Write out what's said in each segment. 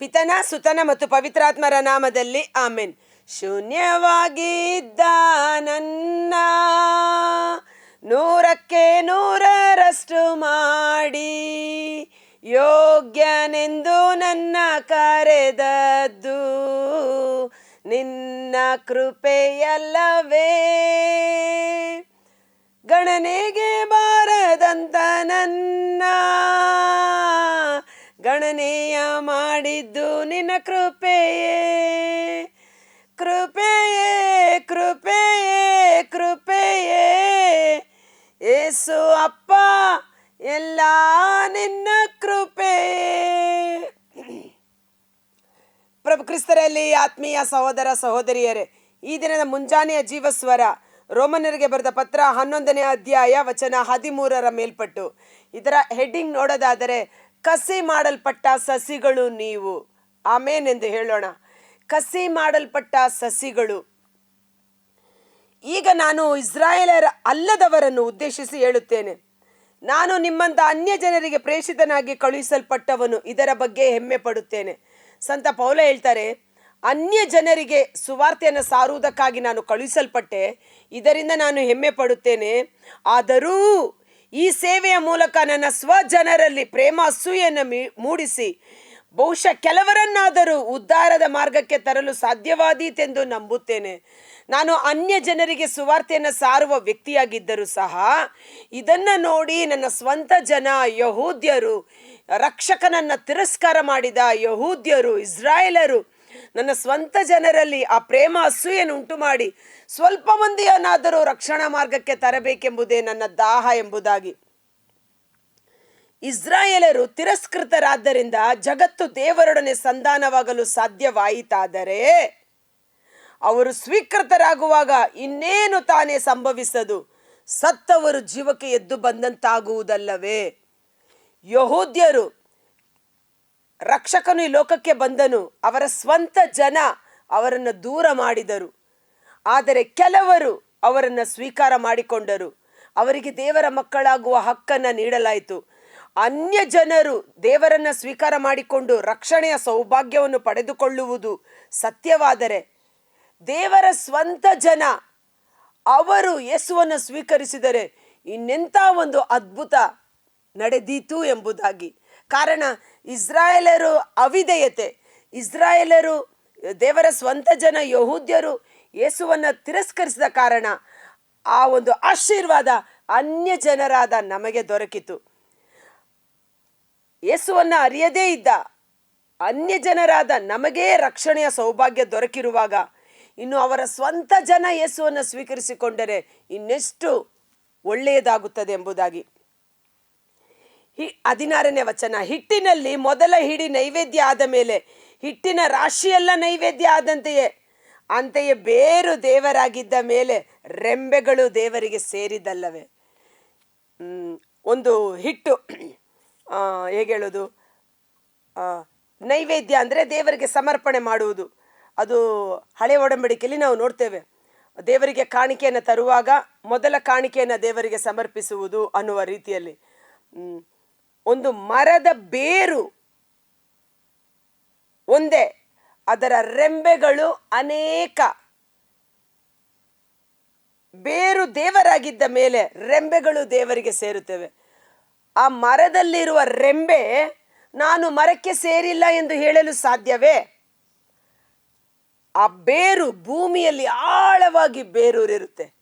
ಪಿತನ, ಸುತನ ಮತ್ತು ಪವಿತ್ರಾತ್ಮರ ನಾಮದಲ್ಲಿ ಆಮೆನ್. ಶೂನ್ಯವಾಗಿದ್ದ ನನ್ನ ನೂರಕ್ಕೆ ನೂರರಷ್ಟು ಮಾಡಿ, ಯೋಗ್ಯನೆಂದು ನನ್ನ ಕರೆದದ್ದು. ನಿನ್ನ ಕೃಪೆಯಲ್ಲವೇ. ಗಣನೆಗೆ ಬಾರದಂತ ನನ್ನ ಗಣನೆಯ ಮಾಡಿದ್ದು ನಿನ್ನ ಕೃಪೆಯೇ. ಕೃಪೆಯೇ ಕೃಪೆಯೇ ಕೃಪೆಯೇ. ಏಸು ಅಪ್ಪ, ಎಲ್ಲ ನಿನ್ನ ಕೃಪೆಯೇ ಪ್ರಭು ಕ್ರಿಸ್ತರಲ್ಲಿ ಆತ್ಮೀಯ ಸಹೋದರ ಸಹೋದರಿಯರೇ, ಈ ದಿನದ ಮುಂಜಾನೆಯ ಜೀವಸ್ವರ ರೋಮನರಿಗೆ ಬರೆದ ಪತ್ರ ಹನ್ನೊಂದನೇ ಅಧ್ಯಾಯ ವಚನ ಹದಿಮೂರರ ಮೇಲ್ಪಟ್ಟು. ಇದರ ಹೆಡ್ಡಿಂಗ್ ನೋಡೋದಾದರೆ ಕಸಿ ಮಾಡಲ್ಪಟ್ಟ ಸಸಿಗಳು ನೀವು. ಆಮೇನೆಂದು ಹೇಳೋಣ. ಕಸಿ ಮಾಡಲ್ಪಟ್ಟ ಸಸಿಗಳು. ಈಗ ನಾನು ಇಸ್ರಾಯೇಲರ ಅಲ್ಲದವರನ್ನು ಉದ್ದೇಶಿಸಿ ಹೇಳುತ್ತೇನೆ. ನಾನು ನಿಮ್ಮಂತ ಅನ್ಯ ಜನರಿಗೆ ಪ್ರೇಷಿತನಾಗಿ ಕಳುಹಿಸಲ್ಪಟ್ಟವನು ಇದರ ಬಗ್ಗೆ ಹೆಮ್ಮೆ ಪಡುತ್ತೇನೆ. ಸಂತ ಪೌಲ ಹೇಳ್ತಾರೆ, ಅನ್ಯ ಜನರಿಗೆ ಸುವಾರ್ತೆಯನ್ನು ಸಾರುವುದಕ್ಕಾಗಿ ನಾನು ಕಳುಹಿಸಲ್ಪಟ್ಟೆ. ಇದರಿಂದ ನಾನು ಹೆಮ್ಮೆ ಪಡುತ್ತೇನೆ. ಆದರೂ ಈ ಸೇವೆಯ ಮೂಲಕ ನನ್ನ ಸ್ವಜನರಲ್ಲಿ ಪ್ರೇಮ ಅಸೂಯೆಯನ್ನು ಮೀ- ಮೂಡಿಸಿ, ಬಹುಶಃ ಕೆಲವರನ್ನಾದರೂ ಉದ್ಧಾರದ ಮಾರ್ಗಕ್ಕೆ ತರಲು ಸಾಧ್ಯವಾದೀತೆಂದು ನಂಬುತ್ತೇನೆ. ನಾನು ಅನ್ಯ ಜನರಿಗೆ ಸುವಾರ್ತೆಯನ್ನು ಸಾರುವ ವ್ಯಕ್ತಿಯಾಗಿದ್ದರೂ ಸಹ, ಇದನ್ನು ನೋಡಿ ನನ್ನ ಸ್ವಂತ ಜನ ಯಹೂದ್ಯರು, ರಕ್ಷಕನನ್ನು ತಿರಸ್ಕಾರ ಮಾಡಿದ ಯಹೂದ್ಯರು, ಇಸ್ರಾಯೇಲರು ನನ್ನ ಸ್ವಂತ ಜನರಲ್ಲಿ ಆ ಪ್ರೇಮ ಅಸೂಯನ್ನು ಉಂಟು ಮಾಡಿ ಸ್ವಲ್ಪ ಮಂದಿಯನ್ನಾದರೂ ರಕ್ಷಣಾ ಮಾರ್ಗಕ್ಕೆ ತರಬೇಕೆಂಬುದೇ ನನ್ನ ದಾಹ ಎಂಬುದಾಗಿ. ಇಸ್ರಾಯೇಲರು ತಿರಸ್ಕೃತರಾದ್ದರಿಂದ ಜಗತ್ತು ದೇವರೊಡನೆ ಸಂಧಾನವಾಗಲು ಸಾಧ್ಯವಾಯಿತಾದರೆ ಅವರು ಸ್ವೀಕೃತರಾಗುವಾಗ ಇನ್ನೇನು ತಾನೇ ಸಂಭವಿಸದು? ಸತ್ತವರು ಜೀವಕ್ಕೆ ಎದ್ದು ಬಂದಂತಾಗುವುದಲ್ಲವೇ? ಯಹೂದ್ಯರು ರಕ್ಷಕನು ಈ ಲೋಕಕ್ಕೆ ಬಂದನು. ಅವರ ಸ್ವಂತ ಜನ ಅವರನ್ನು ದೂರ ಮಾಡಿದರು. ಆದರೆ ಕೆಲವರು ಅವರನ್ನು ಸ್ವೀಕಾರ ಮಾಡಿಕೊಂಡರು. ಅವರಿಗೆ ದೇವರ ಮಕ್ಕಳಾಗುವ ಹಕ್ಕನ್ನು ನೀಡಲಾಯಿತು. ಅನ್ಯ ಜನರು ದೇವರನ್ನ ಸ್ವೀಕಾರ ಮಾಡಿಕೊಂಡು ರಕ್ಷಣೆಯ ಸೌಭಾಗ್ಯವನ್ನು ಪಡೆದುಕೊಳ್ಳುವುದು ಸತ್ಯವಾದರೆ ದೇವರ ಸ್ವಂತ ಜನ ಅವರು ಯೇಸುವನ್ನು ಸ್ವೀಕರಿಸಿದರೆ ಇನ್ನೆಂಥ ಒಂದು ಅದ್ಭುತ ನಡೆದೀತು ಎಂಬುದಾಗಿ. ಕಾರಣ ಇಸ್ರಾಯೇಲರು ಅವಿದೇಯತೆ ಇಸ್ರಾಯೇಲರು ದೇವರ ಸ್ವಂತ ಜನ ಯಹೂದ್ಯರು ಯೇಸುವನ್ನು ತಿರಸ್ಕರಿಸಿದ ಕಾರಣ ಆ ಒಂದು ಆಶೀರ್ವಾದ ಅನ್ಯ ಜನರಾದ ನಮಗೆ ದೊರಕಿತು. ಯೇಸುವನ್ನು ಅರಿಯದೇ ಇದ್ದ ಅನ್ಯ ಜನರಾದ ನಮಗೇ ರಕ್ಷಣೆಯ ಸೌಭಾಗ್ಯ ದೊರಕಿರುವಾಗ ಇನ್ನು ಅವರ ಸ್ವಂತ ಜನ ಯೇಸುವನ್ನು ಸ್ವೀಕರಿಸಿಕೊಂಡರೆ ಇನ್ನೆಷ್ಟು ಒಳ್ಳೆಯದಾಗುತ್ತದೆ ಎಂಬುದಾಗಿ. ಹಿ, ಹದಿನಾರನೇ ವಚನ, ಹಿಟ್ಟಿನಲ್ಲಿ ಮೊದಲ ಹಿಡಿ ನೈವೇದ್ಯ ಆದ ಮೇಲೆ ಹಿಟ್ಟಿನ ರಾಶಿಯೆಲ್ಲ ನೈವೇದ್ಯ ಆದಂತೆಯೇ, ಅಂತೆಯೇ ಬೇರು ದೇವರಾಗಿದ್ದ ಮೇಲೆ ರೆಂಬೆಗಳು ದೇವರಿಗೆ ಸೇರಿದಲ್ಲವೇ ಒಂದು ಹಿಟ್ಟು ಹೇಗೆ ಹೇಳೋದು? ನೈವೇದ್ಯ ಅಂದರೆ ದೇವರಿಗೆ ಸಮರ್ಪಣೆ ಮಾಡುವುದು. ಅದು ಹಳೆ ಒಡಂಬಡಿಕೆಯಲ್ಲಿ ನಾವು ನೋಡ್ತೇವೆ. ದೇವರಿಗೆ ಕಾಣಿಕೆಯನ್ನು ತರುವಾಗ ಮೊದಲ ಕಾಣಿಕೆಯನ್ನು ದೇವರಿಗೆ ಸಮರ್ಪಿಸುವುದು ಅನ್ನುವ ರೀತಿಯಲ್ಲಿ. ಒಂದು ಮರದ ಬೇರು. ಒಂದೇ, ಅದರ ರೆಂಬೆಗಳು ಅನೇಕ. ಬೇರು ದೇವರಾಗಿದ್ದ ಮೇಲೆ ರೆಂಬೆಗಳು ದೇವರಿಗೆ ಸೇರುತ್ತವೆ. ಆ ಮರದಲ್ಲಿರುವ ರೆಂಬೆ ನಾನು ಮರಕ್ಕೆ ಸೇರಿಲ್ಲ ಎಂದು ಹೇಳಲು ಸಾಧ್ಯವೇ? ಆ ಬೇರು ಭೂಮಿಯಲ್ಲಿ ಆಳವಾಗಿ ಬೇರೂರಿರುತ್ತೆ.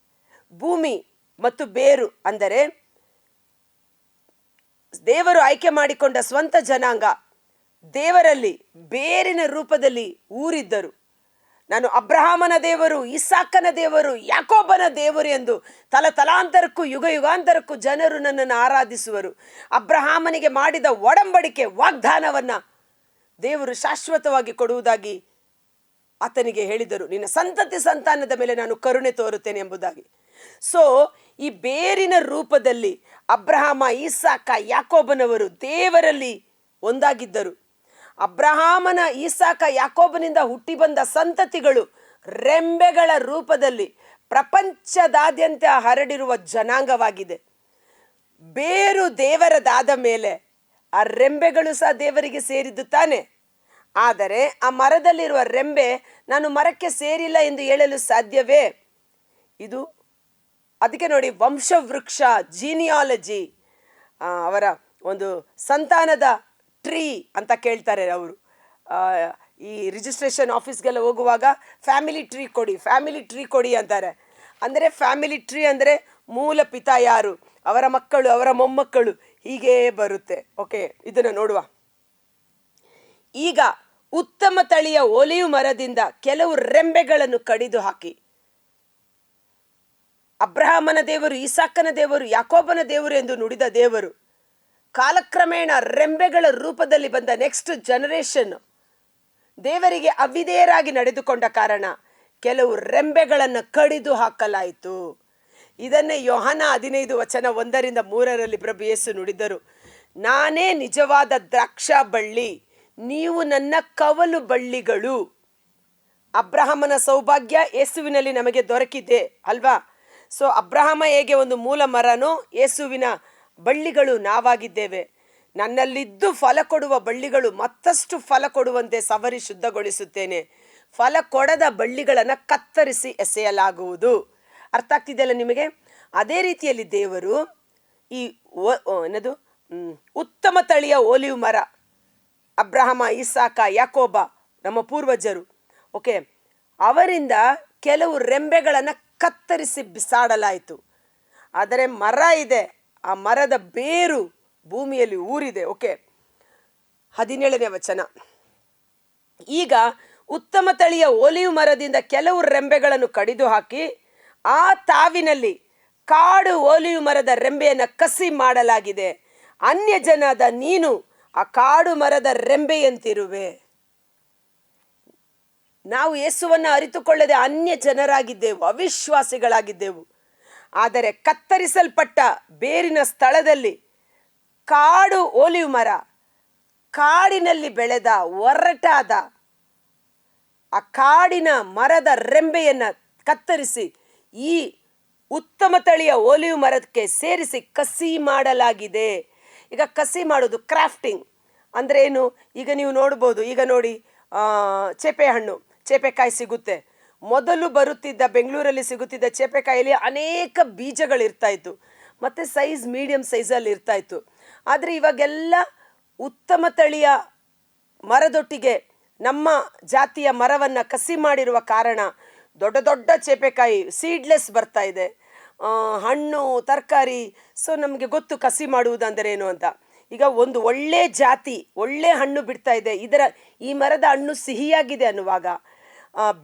ಭೂಮಿ ಮತ್ತು ಬೇರು ಅಂದರೆ ದೇವರು ಆಯ್ಕೆ ಮಾಡಿಕೊಂಡ ಸ್ವಂತ ಜನಾಂಗ ದೇವರಲ್ಲಿ ಬೇರಿನ ರೂಪದಲ್ಲಿ ಊರಿದ್ದರು. ನಾನು ಅಬ್ರಹಾಮನ ದೇವರು, ಇಸಾಕನ ದೇವರು, ಯಾಕೋಬನ ದೇವರು ಎಂದು ತಲ ತಲಾಂತರಕ್ಕೂ ಯುಗ ಯುಗಾಂತರಕ್ಕೂ ಜನರು ನನ್ನನ್ನು ಆರಾಧಿಸುವರು. ಅಬ್ರಹಾಮನಿಗೆ ಮಾಡಿದ ಒಡಂಬಡಿಕೆ ವಾಗ್ದಾನವನ್ನ ದೇವರು ಶಾಶ್ವತವಾಗಿ ಕೊಡುವುದಾಗಿ ಆತನಿಗೆ ಹೇಳಿದರು. ನಿನ್ನ ಸಂತತಿ ಸಂತಾನದ ಮೇಲೆ ನಾನು ಕರುಣೆ ತೋರುತ್ತೇನೆ ಎಂಬುದಾಗಿ. ಸೊ ಈ ಬೇರಿನ ರೂಪದಲ್ಲಿ ಅಬ್ರಹಾಮ, ಈಸಾಕ, ಯಾಕೋಬನವರು ದೇವರಲ್ಲಿ ಒಂದಾಗಿದ್ದರು. ಅಬ್ರಹಾಮನ, ಈಸಾಕ, ಯಾಕೋಬನಿಂದ ಹುಟ್ಟಿ ಬಂದ ಸಂತತಿಗಳು ರೆಂಬೆಗಳ ರೂಪದಲ್ಲಿ ಪ್ರಪಂಚದಾದ್ಯಂತ ಹರಡಿರುವ ಜನಾಂಗವಾಗಿದೆ. ಬೇರು ದೇವರದಾದ ಮೇಲೆ ಆ ರೆಂಬೆಗಳು ಸಹ ದೇವರಿಗೆ ಸೇರಿದ್ದು ತಾನೆ. ಆದರೆ ಆ ಮರದಲ್ಲಿರುವ ರೆಂಬೆ ನಾನು ಮರಕ್ಕೆ ಸೇರಿಲ್ಲ ಎಂದು ಹೇಳಲು ಸಾಧ್ಯವೇ? ಇದು ಅದಕ್ಕೆ ನೋಡಿ ವಂಶವೃಕ್ಷ ಜೀನಿಯಾಲಜಿ ಅವರ ಒಂದು ಸಂತಾನದ ಟ್ರೀ ಅಂತ ಕೇಳ್ತಾರೆ ಅವರು. ಈ ರಿಜಿಸ್ಟ್ರೇಷನ್ ಆಫೀಸ್ಗೆಲ್ಲ ಹೋಗುವಾಗ ಫ್ಯಾಮಿಲಿ ಟ್ರೀ ಕೊಡಿ ಫ್ಯಾಮಿಲಿ ಟ್ರೀ ಕೊಡಿ ಅಂತಾರೆ. ಅಂದರೆ ಫ್ಯಾಮಿಲಿ ಟ್ರೀ ಅಂದರೆ ಮೂಲ ಪಿತ ಯಾರು? ಅವರ ಮಕ್ಕಳು, ಅವರ ಮೊಮ್ಮಕ್ಕಳು, ಹೀಗೇ ಬರುತ್ತೆ. ಓಕೆ ಇದನ್ನು ನೋಡುವ. ಈಗ ಉತ್ತಮ ತಳಿಯ ಒಲಿಯು ಮರದಿಂದ ಕೆಲವು ರೆಂಬೆಗಳನ್ನು ಕಡಿದು ಹಾಕಿ. ಅಬ್ರಹಾಮನ ದೇವರು ಈಸಾಕನ ದೇವರು, ಯಾಕೋಬನ ದೇವರು ಎಂದು ನುಡಿದ ದೇವರು. ಕಾಲಕ್ರಮೇಣ ರೆಂಬೆಗಳ ರೂಪದಲ್ಲಿ ಬಂದ ನೆಕ್ಸ್ಟ್ ಜನರೇಷನ್ ದೇವರಿಗೆ ಅವಿದೇಯರಾಗಿ ನಡೆದುಕೊಂಡ ಕಾರಣ ಕೆಲವು ರೆಂಬೆಗಳನ್ನು ಕಡಿದು ಹಾಕಲಾಯಿತು. ಇದನ್ನೇ ಯೋಹನ ಹದಿನೈದು ವಚನ ಒಂದರಿಂದ ಮೂರರಲ್ಲಿ ಪ್ರಭು ಯೇಸು ನುಡಿದರು. ನಾನೇ ನಿಜವಾದ ದ್ರಾಕ್ಷಾ ಬಳ್ಳಿ, ನೀವು ನನ್ನ ಕವಲು ಬಳ್ಳಿಗಳು. ಅಬ್ರಹಾಮನ ಸೌಭಾಗ್ಯ ಯೇಸುವಿನಲ್ಲಿ ನಮಗೆ ದೊರಕಿದೆ, ಅಲ್ವಾ? ಸೊ ಅಬ್ರಹಾಮ ಹೇಗೆ ಒಂದು ಮೂಲ ಮರನೋ ಯೇಸುವಿನ ಬಳ್ಳಿಗಳು ನಾವಾಗಿದ್ದೇವೆ. ನನ್ನಲ್ಲಿದ್ದು ಫಲ ಕೊಡುವ ಬಳ್ಳಿಗಳು ಮತ್ತಷ್ಟು ಫಲ ಕೊಡುವಂತೆ ಸವರಿ ಶುದ್ಧಗೊಳಿಸುತ್ತೇನೆ. ಫಲ ಕೊಡದ ಬಳ್ಳಿಗಳನ್ನು ಕತ್ತರಿಸಿ ಎಸೆಯಲಾಗುವುದು. ಅರ್ಥ ಆಗ್ತಿದೆಯಲ್ಲ ನಿಮಗೆ? ಅದೇ ರೀತಿಯಲ್ಲಿ ದೇವರು ಈ ಏನದು? ಉತ್ತಮ ತಳಿಯ ಓಲಿವ್ ಮರ, ಅಬ್ರಹಮ, ಇಸಾಕ, ಯಾಕೋಬ, ನಮ್ಮ ಪೂರ್ವಜರು. ಓಕೆ, ಅವರಿಂದ ಕೆಲವು ರೆಂಬೆಗಳನ್ನು ಕತ್ತರಿಸಿ ಬಿಸಾಡಲಾಯಿತು. ಆದರೆ ಮರ ಇದೆ. ಆ ಮರದ ಬೇರು ಭೂಮಿಯಲ್ಲಿ ಊರಿದೆ. ಓಕೆ. ಹದಿನೇಳನೇ ವಚನ. ಈಗ ಉತ್ತಮ ತಳಿಯ ಒಲಿವ್ ಮರದಿಂದ ಕೆಲವು ರೆಂಬೆಗಳನ್ನು ಕಡಿದು ಹಾಕಿ ಆ ತಾವಿನಲ್ಲಿ ಕಾಡು ಒಲಿವ್ ಮರದ ರೆಂಬೆಯನ್ನು ಕಸಿ ಮಾಡಲಾಗಿದೆ. ಅನ್ಯ ಜನದ ನೀನು ಆ ಕಾಡು ಮರದ ರೆಂಬೆಯಂತಿರುವೆ. ನಾವು ಯೇಸುವನ್ನು ಅರಿತುಕೊಳ್ಳದೆ ಅನ್ಯ ಜನರಾಗಿದ್ದೆವು, ಅವಿಶ್ವಾಸಿಗಳಾಗಿದ್ದೆವು. ಆದರೆ ಕತ್ತರಿಸಲ್ಪಟ್ಟ ಬೇರಿನ ಸ್ಥಳದಲ್ಲಿ ಕಾಡು ಓಲಿವ್ ಮರ, ಕಾಡಿನಲ್ಲಿ ಬೆಳೆದ ಒರಟಾದ, ಆ ಕಾಡಿನ ಮರದ ರೆಂಬೆಯನ್ನು ಕತ್ತರಿಸಿ ಈ ಉತ್ತಮ ತಳಿಯ ಓಲಿವ್ ಮರಕ್ಕೆ ಸೇರಿಸಿ ಕಸಿ ಮಾಡಲಾಗಿದೆ. ಈಗ ಕಸಿ ಮಾಡೋದು ಕ್ರಾಫ್ಟಿಂಗ್. ಅಂದರೆ ಏನು? ಈಗ ನೀವು ನೋಡ್ಬೋದು, ಈಗ ನೋಡಿ ಚೇಪೆ ಹಣ್ಣು. ಚೇಪೆಕಾಯಿ ಸಿಗುತ್ತೆ. ಮೊದಲು ಬರುತ್ತಿದ್ದ ಬೆಂಗಳೂರಲ್ಲಿ ಸಿಗುತ್ತಿದ್ದ ಚೇಪೆಕಾಯಲ್ಲಿ ಅನೇಕ ಬೀಜಗಳಿರ್ತಾ ಇತ್ತು. ಮತ್ತು ಸೈಜ್ ಮೀಡಿಯಮ್ ಸೈಜಲ್ಲಿ ಇರ್ತಾ ಇತ್ತು. ಆದರೆ ಇವಾಗೆಲ್ಲ ಉತ್ತಮ ತಳಿಯ ಮರದೊಟ್ಟಿಗೆ ನಮ್ಮ ಜಾತಿಯ ಮರವನ್ನು ಕಸಿ ಮಾಡಿರುವ ಕಾರಣ ದೊಡ್ಡ ದೊಡ್ಡ ಚೇಪೆಕಾಯಿ ಸೀಡ್ಲೆಸ್ ಬರ್ತಾ ಇದೆ. ಹಣ್ಣು, ತರಕಾರಿ ಸೊ ನಮಗೆ ಗೊತ್ತು ಕಸಿ ಮಾಡುವುದಂದರೆ ಏನು ಅಂತ. ಈಗ ಒಂದು ಒಳ್ಳೆ ಜಾತಿ, ಒಳ್ಳೆ ಹಣ್ಣು ಬಿಡ್ತಾ ಇದೆ. ಇದರ ಈ ಮರದ ಹಣ್ಣು ಸಿಹಿಯಾಗಿದೆ ಅನ್ನುವಾಗ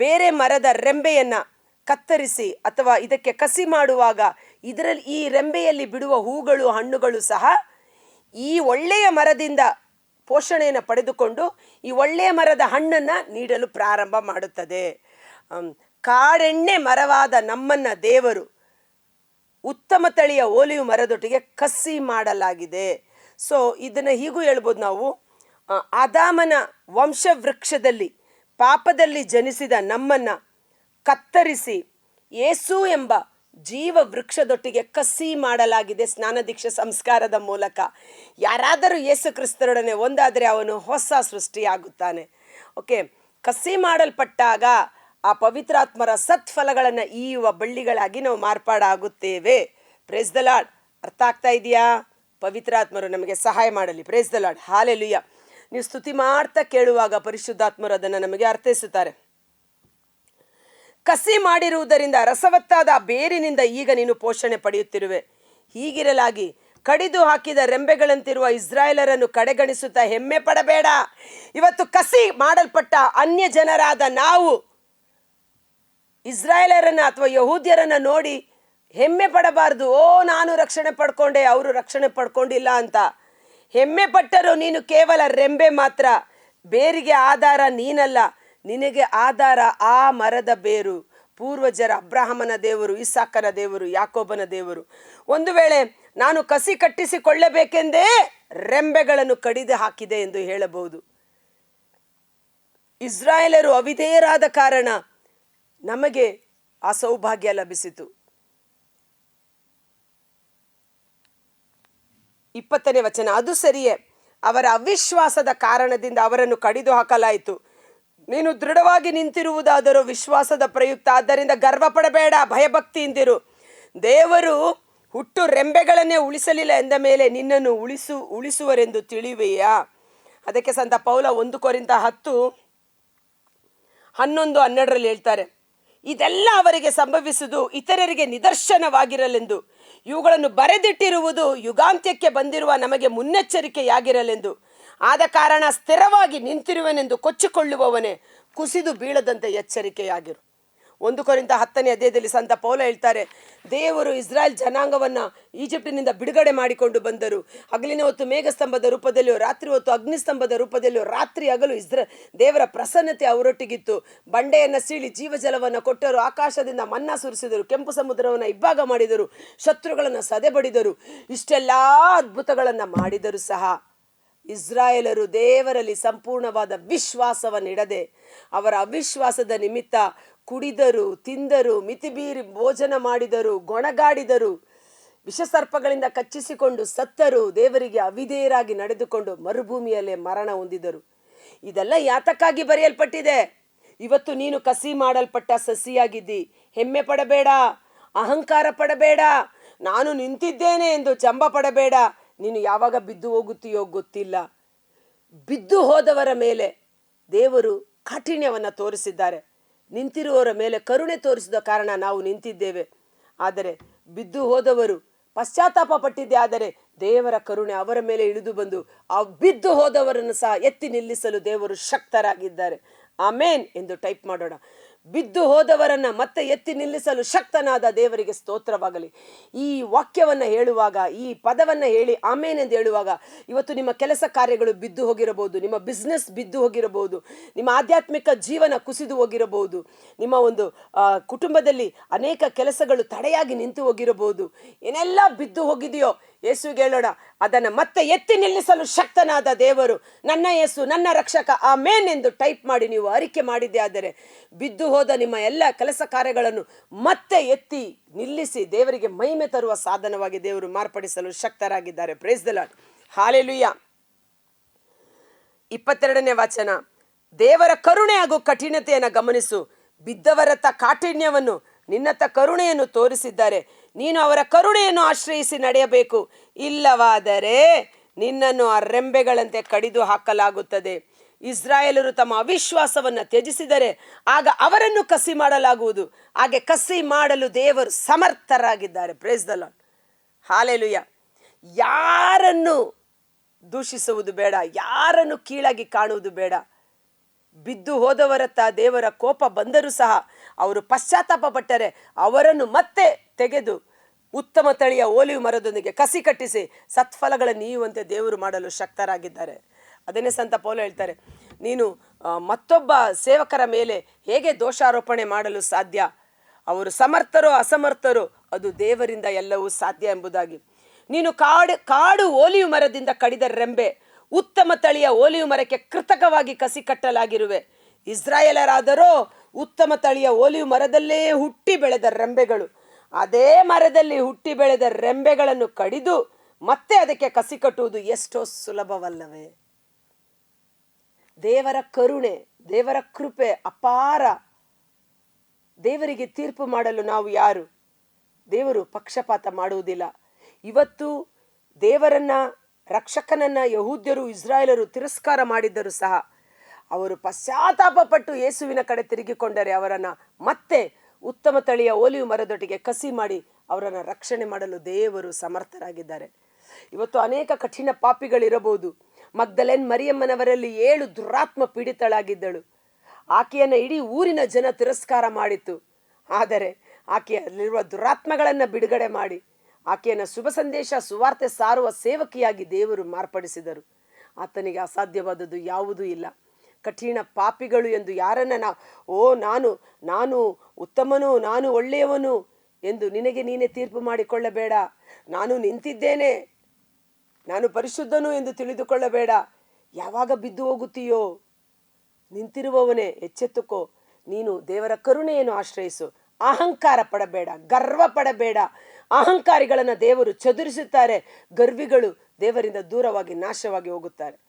ಬೇರೆ ಮರದ ರೆಂಬೆಯನ್ನು ಕತ್ತರಿಸಿ ಅಥವಾ ಇದಕ್ಕೆ ಕಸಿ ಮಾಡುವಾಗ ಇದರಲ್ಲಿ ಈ ರೆಂಬೆಯಲ್ಲಿ ಬಿಡುವ ಹೂಗಳು, ಹಣ್ಣುಗಳು ಸಹ ಈ ಒಳ್ಳೆಯ ಮರದಿಂದ ಪೋಷಣೆಯನ್ನು ಪಡೆದುಕೊಂಡು ಈ ಒಳ್ಳೆಯ ಮರದ ಹಣ್ಣನ್ನು ನೀಡಲು ಪ್ರಾರಂಭ ಮಾಡುತ್ತದೆ. ಕಾಡೆಣ್ಣೆ ಮರವಾದ ನಮ್ಮನ್ನ ದೇವರು ಉತ್ತಮ ತಳಿಯ ಓಲಿಯು ಮರದೊಟ್ಟಿಗೆ ಕಸಿ ಮಾಡಲಾಗಿದೆ. ಸೊ ಇದನ್ನು ಹೀಗೂ ಹೇಳ್ಬೋದು ನಾವು. ಅದಾಮನ ವಂಶವೃಕ್ಷದಲ್ಲಿ ಪಾಪದಲ್ಲಿ ಜನಿಸಿದ ನಮ್ಮನ್ನ ಕತ್ತರಿಸಿ ಏಸು ಎಂಬ ಜೀವ ವೃಕ್ಷದೊಟ್ಟಿಗೆ ಕಸಿ ಮಾಡಲಾಗಿದೆ ಸ್ನಾನ ದೀಕ್ಷೆ ಸಂಸ್ಕಾರದ ಮೂಲಕ. ಯಾರಾದರೂ ಯೇಸು ಕ್ರಿಸ್ತರೊಡನೆ ಒಂದಾದರೆ ಅವನು ಹೊಸ ಸೃಷ್ಟಿಯಾಗುತ್ತಾನೆ. ಓಕೆ, ಕಸಿ ಮಾಡಲ್ಪಟ್ಟಾಗ ಆ ಪವಿತ್ರಾತ್ಮರ ಸತ್ಫಲಗಳನ್ನು ಈಯುವ ಬಳ್ಳಿಗಳಾಗಿ ನಾವು ಮಾರ್ಪಾಡಾಗುತ್ತೇವೆ. ಪ್ರೇಸ್ ದ ಲಾಡ್ ಅರ್ಥ ಆಗ್ತಾ ಇದೆಯಾ? ಪವಿತ್ರಾತ್ಮರು ನಮಗೆ ಸಹಾಯ ಮಾಡಲಿ. ಪ್ರೇಸ್ ದ ಲಾಡ್ ಹಾಲೆಲುಯ್ಯ ನೀವು ಸ್ತುತಿ ಮಾಡ್ತಾ ಕೇಳುವಾಗ ಪರಿಶುದ್ಧಾತ್ಮರು ಅದನ್ನು ನಮಗೆ ಅರ್ಥೈಸುತ್ತಾರೆ. ಕಸಿ ಮಾಡಿರುವುದರಿಂದ ರಸವತ್ತಾದ ಬೇರಿನಿಂದ ಈಗ ನೀನು ಪೋಷಣೆ ಪಡೆಯುತ್ತಿರುವೆ. ಹೀಗಿರಲಾಗಿ ಕಡಿದು ಹಾಕಿದ ರೆಂಬೆಗಳಂತಿರುವ ಇಸ್ರಾಯೇಲರನ್ನು ಕಡೆಗಣಿಸುತ್ತಾ ಹೆಮ್ಮೆ ಪಡಬೇಡ. ಇವತ್ತು ಕಸಿ ಮಾಡಲ್ಪಟ್ಟ ಅನ್ಯ ಜನರಾದ ನಾವು ಇಸ್ರಾಯೇಲರನ್ನು ಅಥವಾ ಯಹೂದ್ಯರನ್ನು ನೋಡಿ ಹೆಮ್ಮೆ ಪಡಬಾರದು. ಓ, ನಾನು ರಕ್ಷಣೆ ಪಡ್ಕೊಂಡೆ, ಅವರು ರಕ್ಷಣೆ ಪಡ್ಕೊಂಡಿಲ್ಲ ಅಂತ. ಹೆಮ್ಮೆ ಪಟ್ಟರು ನೀನು ಕೇವಲ ರೆಂಬೆ ಮಾತ್ರ. ಬೇರಿಗೆ ಆಧಾರ ನೀನಲ್ಲ, ನಿನಗೆ ಆಧಾರ ಆ ಮರದ ಬೇರು. ಪೂರ್ವಜರ, ಅಬ್ರಾಹಮನ ದೇವರು, ಇಸಾಕನ ದೇವರು, ಯಾಕೋಬನ ದೇವರು. ಒಂದು ವೇಳೆ ನಾನು ಕಸಿ ಕಟ್ಟಿಸಿಕೊಳ್ಳಬೇಕೆಂದೇ ರೆಂಬೆಗಳನ್ನು ಕಡಿದು ಹಾಕಿದೆ ಎಂದು ಹೇಳಬಹುದು. ಇಸ್ರಾಯೇಲರು ಅವಿಧೇಯರಾದ ಕಾರಣ ನಮಗೆ ಆ ಸೌಭಾಗ್ಯ ಲಭಿಸಿತು. ಇಪ್ಪತ್ತನೇ ವಚನ. ಅದು ಸರಿಯೇ. ಅವರ ಅವಿಶ್ವಾಸದ ಕಾರಣದಿಂದ ಅವರನ್ನು ಕಡಿದು ಹಾಕಲಾಯಿತು ನೀನು ದೃಢವಾಗಿ ನಿಂತಿರುವುದಾದರೂ ವಿಶ್ವಾಸದ ಪ್ರಯುಕ್ತ. ಆದ್ದರಿಂದ ಗರ್ವ ಪಡಬೇಡ ಭಯಭಕ್ತಿಯಿಂದಿರು. ದೇವರು ಹುಟ್ಟು ರೆಂಬೆಗಳನ್ನೇ ಉಳಿಸಲಿಲ್ಲ ಎಂದ ಮೇಲೆ ನಿನ್ನನ್ನು ಉಳಿಸು, ಉಳಿಸುವರೆಂದು ತಿಳಿವೆಯಾ? ಅದಕ್ಕೆ ಸಂತ ಪೌಲ ಒಂದು ಕೊರಿಂದ ಹತ್ತು, ಹನ್ನೊಂದು, ಹನ್ನೆರಡರಲ್ಲಿ ಹೇಳ್ತಾರೆ, ಇದೆಲ್ಲ ಅವರಿಗೆ ಸಂಭವಿಸುವುದು ಇತರರಿಗೆ ನಿದರ್ಶನವಾಗಿರಲೆಂದು. ಇವುಗಳನ್ನು ಬರೆದಿಟ್ಟಿರುವುದು ಯುಗಾಂತ್ಯಕ್ಕೆ ಬಂದಿರುವ ನಮಗೆ ಮುನ್ನೆಚ್ಚರಿಕೆಯಾಗಿರಲೆಂದು. ಆದ ಕಾರಣ ಸ್ಥಿರವಾಗಿ ನಿಂತಿರುವನೆಂದು ಕೊಚ್ಚಿಕೊಳ್ಳುವವನೇ ಕುಸಿದು ಬೀಳದಂತೆ ಎಚ್ಚರಿಕೆಯಾಗಿರು. ಒಂದು ಕೊರಿಂದ ಹತ್ತನೇ ಅಧ್ಯಾಯದಲ್ಲಿ ಸಂತ ಪೌಲ ಹೇಳ್ತಾರೆ, ದೇವರು ಇಸ್ರಾಯೇಲ್ ಜನಾಂಗವನ್ನು ಈಜಿಪ್ಟಿನಿಂದ ಬಿಡುಗಡೆ ಮಾಡಿಕೊಂಡು ಬಂದರು. ಹಗಲಿನ ಹೊತ್ತು ಮೇಘಸ್ತಂಭದ ರೂಪದಲ್ಲಿಯೋ, ರಾತ್ರಿ ಹೊತ್ತು ಅಗ್ನಿಸ್ತಂಭದ ರೂಪದಲ್ಲಿಯೋ, ರಾತ್ರಿ ಹಗಲು ಇಸ್ರ, ದೇವರ ಪ್ರಸನ್ನತೆ ಅವರೊಟ್ಟಿಗಿತ್ತು. ಬಂಡೆಯನ್ನು ಸೀಳಿ ಜೀವಜಲವನ್ನು ಕೊಟ್ಟರು ಆಕಾಶದಿಂದ ಮನ್ನಾ ಸುರಿಸಿದರು, ಕೆಂಪು ಸಮುದ್ರವನ್ನು ಇಬ್ಬಾಗ ಮಾಡಿದರು, ಶತ್ರುಗಳನ್ನು ಸದೆಬಡಿದರು, ಇಷ್ಟೆಲ್ಲ ಅದ್ಭುತಗಳನ್ನು ಮಾಡಿದರು ಸಹ. ಇಸ್ರಾಯೇಲರು ದೇವರಲ್ಲಿ ಸಂಪೂರ್ಣವಾದ ವಿಶ್ವಾಸವನ್ನಿಡದೆ ಅವರ ಅವಿಶ್ವಾಸದ ನಿಮಿತ್ತ ಕುಡಿದರು, ತಿಂದರು ಮಿತಿಬೀರಿ ಭೋಜನ ಮಾಡಿದರು, ಗೊಣಗಾಡಿದರು, ವಿಷಸರ್ಪಗಳಿಂದ ಕಚ್ಚಿಸಿಕೊಂಡು ಸತ್ತರು, ದೇವರಿಗೆ ಅವಿಧೇಯರಾಗಿ ನಡೆದುಕೊಂಡು ಮರುಭೂಮಿಯಲ್ಲೇ ಮರಣ ಹೊಂದಿದರು. ಇದೆಲ್ಲ ಯಾತಕ್ಕಾಗಿ ಬರೆಯಲ್ಪಟ್ಟಿದೆ? ಇವತ್ತು ನೀನು ಕಸಿ ಮಾಡಲ್ಪಟ್ಟ ಸಸಿಯಾಗಿದ್ದಿ. ಹೆಮ್ಮೆ ಪಡಬೇಡ, ಅಹಂಕಾರ ಪಡಬೇಡ, ನಾನು ನಿಂತಿದ್ದೇನೆ ಎಂದು ಚಂಬ ಪಡಬೇಡ. ನೀನು ಯಾವಾಗ ಬಿದ್ದು ಹೋಗುತ್ತೀಯೋ ಗೊತ್ತಿಲ್ಲ. ಬಿದ್ದು ಹೋದವರ ಮೇಲೆ ದೇವರು ಕಾಠಿಣ್ಯವನ್ನು ತೋರಿಸಿದ್ದಾರೆ. ನಿಂತಿರುವವರ ಮೇಲೆ ಕರುಣೆ ತೋರಿಸಿದ ಕಾರಣ ನಾವು ನಿಂತಿದ್ದೇವೆ. ಆದರೆ ಬಿದ್ದು ಹೋದವರು ಪಶ್ಚಾತ್ತಾಪ ಪಟ್ಟಿದ್ದೆ ಆದರೆ ದೇವರ ಕರುಣೆ ಅವರ ಮೇಲೆ ಇಳಿದು ಬಂದು ಆ ಬಿದ್ದು ಹೋದವರನ್ನು ಸಹ ಎತ್ತಿ ನಿಲ್ಲಿಸಲು ದೇವರು ಶಕ್ತರಾಗಿದ್ದಾರೆ. ಆಮೇನ್ ಎಂದು ಟೈಪ್ ಮಾಡೋಣ. ಬಿದ್ದು ಹೋದವರನ್ನು ಮತ್ತೆ ಎತ್ತಿ ನಿಲ್ಲಿಸಲು ಶಕ್ತನಾದ ದೇವರಿಗೆ ಸ್ತೋತ್ರವಾಗಲಿ. ಈ ವಾಕ್ಯವನ್ನು ಹೇಳುವಾಗ, ಈ ಪದವನ್ನು ಹೇಳಿ ಆಮೇನ್ ಎಂದು ಹೇಳುವಾಗ, ಇವತ್ತು ನಿಮ್ಮ ಕೆಲಸ ಕಾರ್ಯಗಳು ಬಿದ್ದು ಹೋಗಿರಬಹುದು, ನಿಮ್ಮ ಬಿಸ್ನೆಸ್ ಬಿದ್ದು ಹೋಗಿರಬಹುದು, ನಿಮ್ಮ ಆಧ್ಯಾತ್ಮಿಕ ಜೀವನ ಕುಸಿದು ಹೋಗಿರಬಹುದು, ನಿಮ್ಮ ಒಂದು ಕುಟುಂಬದಲ್ಲಿ ಅನೇಕ ಕೆಲಸಗಳು ತಡೆಯಾಗಿ ನಿಂತು ಹೋಗಿರಬಹುದು, ಏನೆಲ್ಲ ಬಿದ್ದು ಹೋಗಿದೆಯೋ ಯೇಸುವಿಗೆ ಹೇಳೋಣ ಅದನ್ನು ಮತ್ತೆ ಎತ್ತಿ ನಿಲ್ಲಿಸಲು ಶಕ್ತನಾದ ದೇವರು, ನನ್ನ ಯೇಸು, ನನ್ನ ರಕ್ಷಕ ಆ ಮೇನ್ ಎಂದು ಟೈಪ್ ಮಾಡಿ ನೀವು ಅರಿಕೆ ಮಾಡಿದ್ದೆ ಆದರೆ ಬಿದ್ದು ಹೋದ ನಿಮ್ಮ ಎಲ್ಲ ಕೆಲಸ ಕಾರ್ಯಗಳನ್ನು ಮತ್ತೆ ಎತ್ತಿ ನಿಲ್ಲಿಸಿ ದೇವರಿಗೆ ಮಹಿಮೆ ತರುವ ಸಾಧನವಾಗಿ ದೇವರು ಮಾರ್ಪಡಿಸಲು ಶಕ್ತರಾಗಿದ್ದಾರೆ. ಪ್ರೇಸ್ ದ ಲಾರ್ಡ್ ಹಾಲೆಲುಯ್ಯ ಇಪ್ಪತ್ತೆರಡನೇ ವಾಚನ, ದೇವರ ಕರುಣೆ ಹಾಗೂ ಕಠಿಣತೆಯನ್ನು ಗಮನಿಸು. ಬಿದ್ದವರತ್ತ ಕಾಠಿಣ್ಯವನ್ನು ನಿನ್ನತ್ತ ಕರುಣೆಯನ್ನು ತೋರಿಸಿದ್ದಾರೆ. ನೀನು ಅವರ ಕರುಣೆಯನ್ನು ಆಶ್ರಯಿಸಿ ನಡೆಯಬೇಕು. ಇಲ್ಲವಾದರೆ ನಿನ್ನನ್ನು ಆ ರೆಂಬೆಗಳಂತೆ ಕಡಿದು ಹಾಕಲಾಗುತ್ತದೆ. ಇಸ್ರಾಯೇಲರು ತಮ್ಮ ಅವಿಶ್ವಾಸವನ್ನು ತ್ಯಜಿಸಿದರೆ ಆಗ ಅವರನ್ನು ಕಸಿ ಮಾಡಲಾಗುವುದು. ಹಾಗೆ ಕಸಿ ಮಾಡಲು ದೇವರು ಸಮರ್ಥರಾಗಿದ್ದಾರೆ. ಪ್ರೇಸ್ ದ ಲಾರ್ಡ್ ಹಾಲೆಲುಯ ಯಾರನ್ನು ದೂಷಿಸುವುದು ಬೇಡ, ಯಾರನ್ನು ಕೀಳಾಗಿ ಕಾಣುವುದು ಬೇಡ. ಬಿದ್ದು ಹೋದವರತ್ತ ದೇವರ ಕೋಪ ಬಂದರೂ ಸಹ ಅವರು ಪಶ್ಚಾತ್ತಾಪ ಪಟ್ಟರೆ ಅವರನ್ನು ಮತ್ತೆ ತೆಗೆದು ಉತ್ತಮ ತಳಿಯ ಓಲಿವ್ ಮರದೊಂದಿಗೆ ಕಸಿ ಕಟ್ಟಿಸಿ ಸತ್ಫಲಗಳ ನೀಯುವಂತೆ ದೇವರು ಮಾಡಲು ಶಕ್ತರಾಗಿದ್ದಾರೆ. ಅದನ್ನೇ ಸಂತ ಪೌಲ ಹೇಳ್ತಾರೆ, ನೀನು ಮತ್ತೊಬ್ಬ ಸೇವಕರ ಮೇಲೆ ಹೇಗೆ ದೋಷಾರೋಪಣೆ ಮಾಡಲು ಸಾಧ್ಯ? ಅವರು ಸಮರ್ಥರೋ ಅಸಮರ್ಥರೋ, ಅದು ದೇವರಿಂದ ಎಲ್ಲವೂ ಸಾಧ್ಯ ಎಂಬುದಾಗಿ. ನೀನು ಕಾಡು ಕಾಡು ಓಲಿಯು ಮರದಿಂದ ಕಡಿದ ರೆಂಬೆ, ಉತ್ತಮ ತಳಿಯ ಓಲಿಯು ಮರಕ್ಕೆ ಕೃತಕವಾಗಿ ಕಸಿ ಕಟ್ಟಲಾಗಿರುವೆ. ಇಸ್ರಾಯೇಲರಾದರೋ ಉತ್ತಮ ತಳಿಯ ಓಲಿಯು ಮರದಲ್ಲೇ ಹುಟ್ಟಿ ಬೆಳೆದ ರೆಂಬೆಗಳು. ಅದೇ ಮರದಲ್ಲಿ ಹುಟ್ಟಿ ಬೆಳೆದ ರೆಂಬೆಗಳನ್ನು ಕಡಿದು ಮತ್ತೆ ಅದಕ್ಕೆ ಕಸಿ ಕಟ್ಟುವುದು ಎಷ್ಟೋ ಸುಲಭವಲ್ಲವೇ. ದೇವರ ಕರುಣೆ, ದೇವರ ಕೃಪೆ ಅಪಾರ. ದೇವರಿಗೆ ತೀರ್ಪು ಮಾಡಲು ನಾವು ಯಾರು? ದೇವರು ಪಕ್ಷಪಾತ ಮಾಡುವುದಿಲ್ಲ. ಇವತ್ತು ದೇವರನ್ನ, ರಕ್ಷಕನನ್ನ ಯಹೂದ್ಯರು, ಇಸ್ರಾಯೇಲರು ತಿರಸ್ಕಾರ ಮಾಡಿದ್ದರು ಸಹ ಅವರು ಪಶ್ಚಾತ್ತಾಪಪಟ್ಟು ಯೇಸುವಿನ ಕಡೆ ತಿರುಗಿಕೊಂಡರೆ ಅವರನ್ನು ಮತ್ತೆ ಉತ್ತಮ ತಳಿಯ ಓಲಿವು ಮರದೊಟ್ಟಿಗೆ ಕಸಿ ಮಾಡಿ ಅವರನ್ನು ರಕ್ಷಣೆ ಮಾಡಲು ದೇವರು ಸಮರ್ಥರಾಗಿದ್ದಾರೆ. ಇವತ್ತು ಅನೇಕ ಕಠಿಣ ಪಾಪಿಗಳಿರಬಹುದು. ಮಗ್ದಲೆನ್ ಮರಿಯಮ್ಮನವರಲ್ಲಿ ಏಳು ದುರಾತ್ಮ ಪೀಡಿತಳಾಗಿದ್ದಳು. ಆಕೆಯನ್ನು ಇಡೀ ಊರಿನ ಜನ ತಿರಸ್ಕಾರ ಮಾಡಿತ್ತು. ಆದರೆ ಆಕೆಯಲ್ಲಿರುವ ದುರಾತ್ಮಗಳನ್ನು ಬಿಡುಗಡೆ ಮಾಡಿ ಆಕೆಯನ್ನು ಶುಭ ಸಂದೇಶ, ಸುವಾರ್ತೆ ಸಾರುವ ಸೇವಕಿಯಾಗಿ ದೇವರು ಮಾರ್ಪಡಿಸಿದರು. ಆತನಿಗೆ ಅಸಾಧ್ಯವಾದದ್ದು ಯಾವುದೂ ಇಲ್ಲ. ಕಠಿಣ ಪಾಪಿಗಳು ಎಂದು ಯಾರನ್ನ ನಾ, ಓ, ನಾನು ನಾನು ಉತ್ತಮನು, ನಾನು ಒಳ್ಳೆಯವನು ಎಂದು ನಿನಗೆ ನೀನೇ ತೀರ್ಪು ಮಾಡಿಕೊಳ್ಳಬೇಡ. ನಾನು ನಿಂತಿದ್ದೇನೆ. ನಾನು ಪರಿಶುದ್ಧನು ಎಂದು ತಿಳಿದುಕೊಳ್ಳಬೇಡ. ಯಾವಾಗ ಬಿದ್ದು ಹೋಗುತ್ತೀಯೋ? ನಿಂತಿರುವವನೇ, ಎಚ್ಚೆತ್ತುಕೋ. ನೀನು ದೇವರ ಕರುಣೆಯನ್ನು ಆಶ್ರಯಿಸು. ಅಹಂಕಾರ ಪಡಬೇಡ, ಗರ್ವ ಪಡಬೇಡ. ಅಹಂಕಾರಿಗಳನ್ನು ದೇವರು ಚದುರಿಸುತ್ತಾರೆ. ಗರ್ವಿಗಳು ದೇವರಿಂದ ದೂರವಾಗಿ ನಾಶವಾಗಿ ಹೋಗುತ್ತಾರೆ.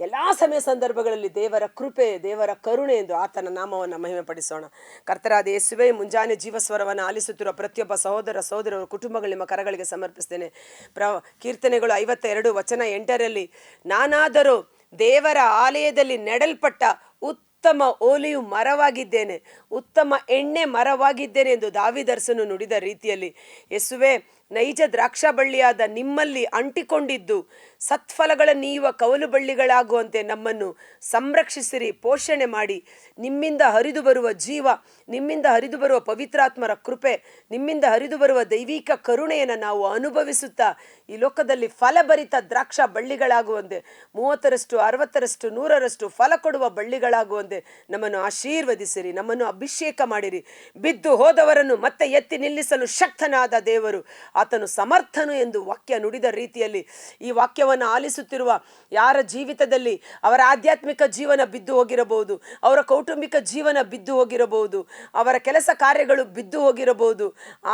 ಎಲ್ಲಾ ಸಮಯ ಸಂದರ್ಭಗಳಲ್ಲಿ ದೇವರ ಕೃಪೆ, ದೇವರ ಕರುಣೆ ಎಂದು ಆತನ ನಾಮವನ್ನು ಮಹಿಮೆ ಪಡಿಸೋಣ ಕರ್ತರಾದ ಯೇಸುವೆ, ಮುಂಜಾನೆ ಜೀವಸ್ವರವನ್ನು ಆಲಿಸುತ್ತಿರುವ ಪ್ರತಿಯೊಬ್ಬ ಸಹೋದರ, ಸಹೋದರರ ಕುಟುಂಬಗಳು ನಿಮ್ಮ ಕರಗಳಿಗೆ ಸಮರ್ಪಿಸ್ತೇನೆ ಪ್ರ, ಕೀರ್ತನೆಗಳು ಐವತ್ತೆರಡು ವಚನ ಎಂಟರಲ್ಲಿ, ನಾನಾದರೂ ದೇವರ ಆಲಯದಲ್ಲಿ ನೆಡಲ್ಪಟ್ಟ ಉತ್ತಮ ಓಲಿಯು ಮರವಾಗಿದ್ದೇನೆ. ಉತ್ತಮ ಎಣ್ಣೆ ಮರವಾಗಿದ್ದೇನೆ ಎಂದು ದಾವಿದರ್ಸನು ನುಡಿದ ರೀತಿಯಲ್ಲಿ, ಯೇಸುವೆ ನೈಜ ದ್ರಾಕ್ಷ ಬಳ್ಳಿಯಾದ ನಿಮ್ಮಲ್ಲಿ ಅಂಟಿಕೊಂಡಿದ್ದು ಸತ್ಫಲಗಳ ನೀವ ಕವಲು ಬಳ್ಳಿಗಳಾಗುವಂತೆ ನಮ್ಮನ್ನು ಸಂರಕ್ಷಿಸಿರಿ, ಪೋಷಣೆ ಮಾಡಿ. ನಿಮ್ಮಿಂದ ಹರಿದು ಬರುವ ಜೀವ, ನಿಮ್ಮಿಂದ ಹರಿದು ಬರುವ ಪವಿತ್ರಾತ್ಮರ ಕೃಪೆ, ನಿಮ್ಮಿಂದ ಹರಿದು ಬರುವ ದೈವಿಕ ಕರುಣೆಯನ್ನು ನಾವು ಅನುಭವಿಸುತ್ತಾ ಈ ಲೋಕದಲ್ಲಿ ಫಲಭರಿತ ದ್ರಾಕ್ಷ ಬಳ್ಳಿಗಳಾಗುವಂತೆ ಮೂವತ್ತರಷ್ಟು, ಅರವತ್ತರಷ್ಟು, ನೂರರಷ್ಟು ಫಲ ಕೊಡುವ ಬಳ್ಳಿಗಳಾಗುವಂತೆ ನಮ್ಮನ್ನು ಆಶೀರ್ವದಿಸಿರಿ, ನಮ್ಮನ್ನು ಅಭಿಷೇಕ ಮಾಡಿರಿ. ಬಿದ್ದು ಹೋದವರನ್ನು ಮತ್ತೆ ಎತ್ತಿ ನಿಲ್ಲಿಸಲು ಶಕ್ತನಾದ ದೇವರು ಆತನು ಸಮರ್ಥನು ಎಂದು ವಾಕ್ಯ ನುಡಿದ ರೀತಿಯಲ್ಲಿ ಈ ವಾಕ್ಯವನ್ನು ಆಲಿಸುತ್ತಿರುವ ಯಾರ ಜೀವಿತದಲ್ಲಿ ಅವರ ಆಧ್ಯಾತ್ಮಿಕ ಜೀವನ ಬಿದ್ದು ಹೋಗಿರಬಹುದು, ಅವರ ಕೌಟುಂಬಿಕ ಜೀವನ ಬಿದ್ದು ಹೋಗಿರಬಹುದು, ಅವರ ಕೆಲಸ ಕಾರ್ಯಗಳು ಬಿದ್ದು ಹೋಗಿರಬಹುದು,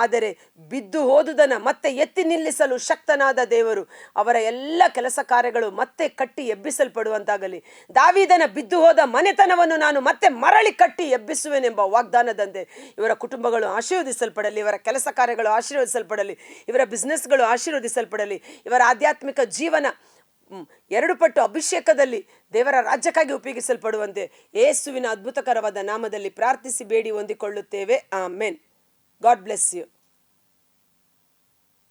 ಆದರೆ ಬಿದ್ದು ಹೋದುದನ್ನು ಮತ್ತೆ ಎತ್ತಿ ನಿಲ್ಲಿಸಲು ಶಕ್ತನಾದ ದೇವರು ಅವರ ಎಲ್ಲ ಕೆಲಸ ಕಾರ್ಯಗಳು ಮತ್ತೆ ಕಟ್ಟಿ ಎಬ್ಬಿಸಲ್ಪಡುವಂತಾಗಲಿ. ದಾವಿದನ ಬಿದ್ದು ಹೋದ ಮನೆತನವನ್ನು ನಾನು ಮತ್ತೆ ಮರಳಿ ಕಟ್ಟಿ ಎಬ್ಬಿಸುವೆನೆಂಬ ವಾಗ್ದಾನದಂತೆ ಇವರ ಕುಟುಂಬಗಳು ಆಶೀರ್ವದಿಸಲ್ಪಡಲಿ, ಇವರ ಕೆಲಸ ಕಾರ್ಯಗಳು ಆಶೀರ್ವದಿಸಲ್ಪಡಲಿ. ಇವರ ಬಿಸ್ನೆಸ್ಗಳು ಆಶೀರ್ವದಿಸಲ್ಪಡಲಿ. ಇವರ ಆಧ್ಯಾತ್ಮಿಕ ಜೀವನ ಎರಡು ಪಟ್ಟು ಅಭಿಷೇಕದಲ್ಲಿ ದೇವರ ರಾಜ್ಯಕ್ಕಾಗಿ ಉಪಯೋಗಿಸಲ್ಪಡುವಂತೆ ಯೇಸುವಿನ ಅದ್ಭುತಕರವಾದ ನಾಮದಲ್ಲಿ ಪ್ರಾರ್ಥಿಸಿ ಬೇಡಿ ಹೊಂದಿಕೊಳ್ಳುತ್ತೇವೆ. ಆ ಮೆನ್ ಗಾಡ್ ಬ್ಲೆಸ್ ಯು.